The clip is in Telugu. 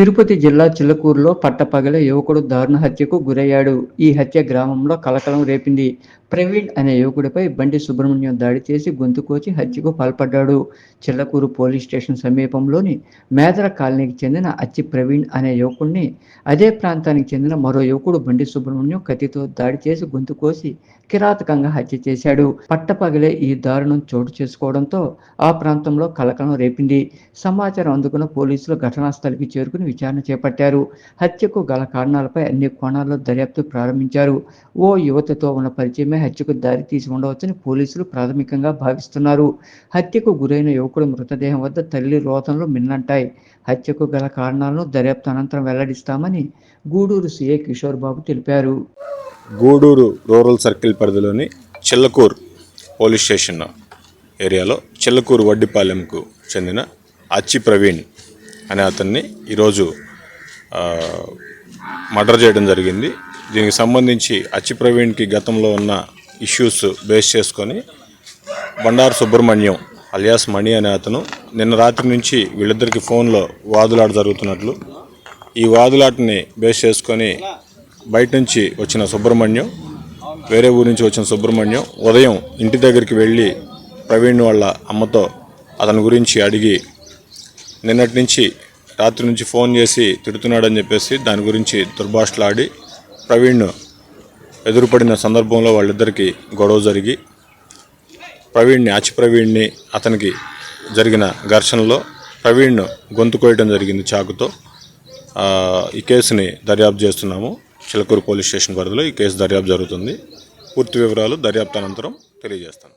తిరుపతి జిల్లా చిల్లకూరులో పట్టపగలే యువకుడు దారుణ హత్యకు గురయ్యాడు. ఈ హత్య గ్రామంలో కలకలం రేపింది. ప్రవీణ్ అనే యువకుడిపై బండి సుబ్రహ్మణ్యం దాడి చేసి గొంతు కోచి హత్యకు పాల్పడ్డాడు. చిల్లకూరు పోలీస్ స్టేషన్ సమీపంలోని మేదర కాలనీకి చెందిన అచ్చి ప్రవీణ్ అనే యువకుడిని అదే ప్రాంతానికి చెందిన మరో యువకుడు బండి సుబ్రహ్మణ్యం కత్తితో దాడి చేసి గొంతు కోసి కిరాతకంగా హత్య చేశాడు. పట్టపగలే ఈ దారుణం చోటు చేసుకోవడంతో ఆ ప్రాంతంలో కలకలం రేపింది. సమాచారం అందుకున్న పోలీసులు ఘటనా స్థలికి చేరుకుని విచారణ చేపట్టారు. హత్యకు గల కారణాలపై అన్ని కోణాల్లో దర్యాప్తు ప్రారంభించారు. ఓ యువతతో ఉన్న పరిచయమే హత్యకు దారి తీసి ఉండవచ్చని పోలీసులు ప్రాథమికంగా భావిస్తున్నారు. హత్యకు గురైన యువకుడు మృతదేహం వద్ద తల్లి రోతంలో మిన్నంటాయి. హత్యకు గల కారణాలను దర్యాప్తు అనంతరం వెల్లడిస్తామని గూడూరు సీఏ కిషోర్ బాబు తెలిపారు. గూడూరు రూరల్ సర్కిల్ పరిధిలోని చిల్లకూరు పోలీస్ స్టేషన్ ఏరియాలో చిల్లకూరు వడ్డిపాలెంకు చెందిన అచ్చి ప్రవీణ్ అనే అతన్ని ఈరోజు మర్డర్ చేయడం జరిగింది. దీనికి సంబంధించి అచ్చి ప్రవీణ్కి గతంలో ఉన్న ఇష్యూస్ బేస్ చేసుకొని బండారు సుబ్రహ్మణ్యం అలియాస్ మణి అనే అతను నిన్న రాత్రి నుంచి వీళ్ళిద్దరికి ఫోన్లో వాదులాట జరుగుతున్నట్లు. ఈ వాదులాటని బేస్ చేసుకొని బయట నుంచి వచ్చిన సుబ్రహ్మణ్యం వేరే ఊరి నుంచి వచ్చిన సుబ్రహ్మణ్యం ఉదయం ఇంటి దగ్గరికి వెళ్ళి ప్రవీణ్ వాళ్ళ అమ్మతో అతని గురించి అడిగి నిన్నటి నుంచి రాత్రి నుంచి ఫోన్ చేసి తిడుతున్నాడని చెప్పేసి దాని గురించి దుర్భాషలాడి ప్రవీణ్ ఎదురుపడిన సందర్భంలో వాళ్ళిద్దరికీ గొడవ జరిగి ప్రవీణ్ని అచి ప్రవీణ్ని అతనికి జరిగిన ఘర్షణలో ప్రవీణ్ గొంతు కోయడం జరిగింది చాకుతో. ఈ కేసుని దర్యాప్తు చేస్తున్నాము చిలకూరు పోలీస్ స్టేషన్ పరిధిలో ఈ కేసు దర్యాప్తు జరుగుతుంది. పూర్తి వివరాలు దర్యాప్తు అనంతరం తెలియజేస్తాను.